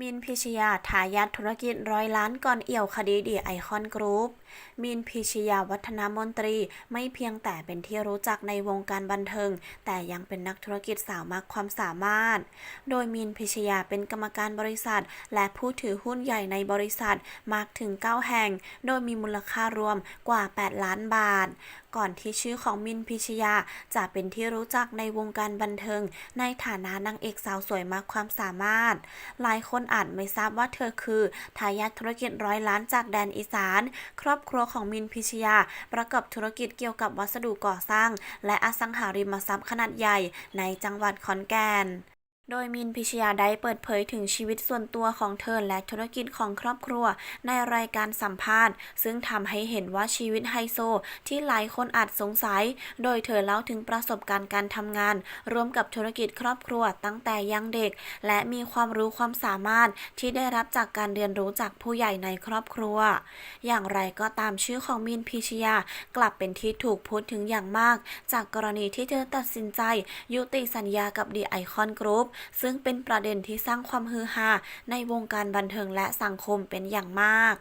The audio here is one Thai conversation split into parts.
มินพิชยาทายาทธุรกิจร้อยล้านก่อนเอี่ยวคดีดีไอคอนกรุ๊ปมินพิชยาวัฒนามนตรีไม่เพียงแต่เป็นที่รู้จักในวงการบันเทิง แต่ยังเป็นนักธุรกิจสาวมากความสามารถ โดยมินพิชยาเป็นกรรมการบริษัท และผู้ถือหุ้นใหญ่ในบริษัทมากถึง 9 แห่ง โดยมีมูลค่ารวมกว่า 8 ล้านบาท ก่อนที่ชื่อของมินพิชยา จะเป็นที่รู้จักในวงการบันเทิง ในฐานะนางเอกสาวสวยมากความสามารถ หลายคนอาจไม่ทราบว่าเธอคือทายาทธุรกิจร้อยล้านจากแดนอีสาน ครอบครัวของมินพิชยา ประกอบธุรกิจเกี่ยวกับวัสดุก่อสร้าง และอสังหาริมทรัพย์ขนาดใหญ่ในจังหวัดขอนแก่น โดยมินพิชยาได้เปิดเผยถึงชีวิตส่วนตัวของเธอและธุรกิจของครอบครัวในรายการสัมภาษณ์ ซึ่งทำให้เห็นว่าชีวิตไฮโซ ที่หลายคนอาจสงสัย โดยเธอเล่าถึงประสบการณ์การทำงาน ร่วมกับธุรกิจครอบครัวตั้งแต่ยังเด็ก และมีความรู้ความสามารถที่ได้รับจากการเรียนรู้จากผู้ใหญ่ในครอบครัว อย่างไรก็ตามชื่อของมินพิชยากลับเป็นที่ถูกพูดถึงอย่างมาก จากกรณีที่เธอตัดสินใจ ยุติสัญญากับดีไอคอนกรุ๊ปซึ่งเป็นประเด็นที่สร้างความฮือฮาในวงการบันเทิงและสังคมเป็นอย่างมาก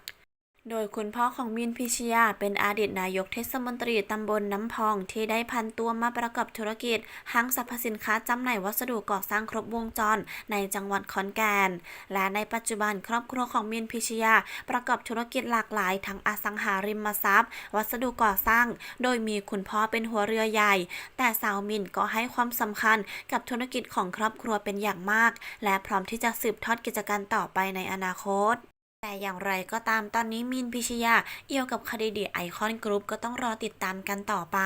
โดยคุณพ่อของมินพิชยาเป็นอดีตนายกเทศมนตรีตำบลน้ำพองที่ได้พันตัวมาประกอบธุรกิจห้างสรรพสินค้าจำหน่ายวัสดุก่อสร้างครบวงจรในจังหวัดขอนแก่น และในปัจจุบันครอบครัวของมินพิชยาประกอบธุรกิจหลากหลายทั้งอสังหาริมทรัพย์ วัสดุก่อสร้าง โดยมีคุณพ่อเป็นหัวเรือใหญ่ แต่สาวมินก็ให้ความสำคัญกับธุรกิจของครอบครัวเป็นอย่างมาก และพร้อมที่จะสืบทอดกิจการต่อไปในอนาคต แต่อย่างไรก็ตามตอนนี้มินพิชยาเอี่ยวกับคดีดีไอคอนกรุ๊ปก็ต้องรอติดตามกันต่อไป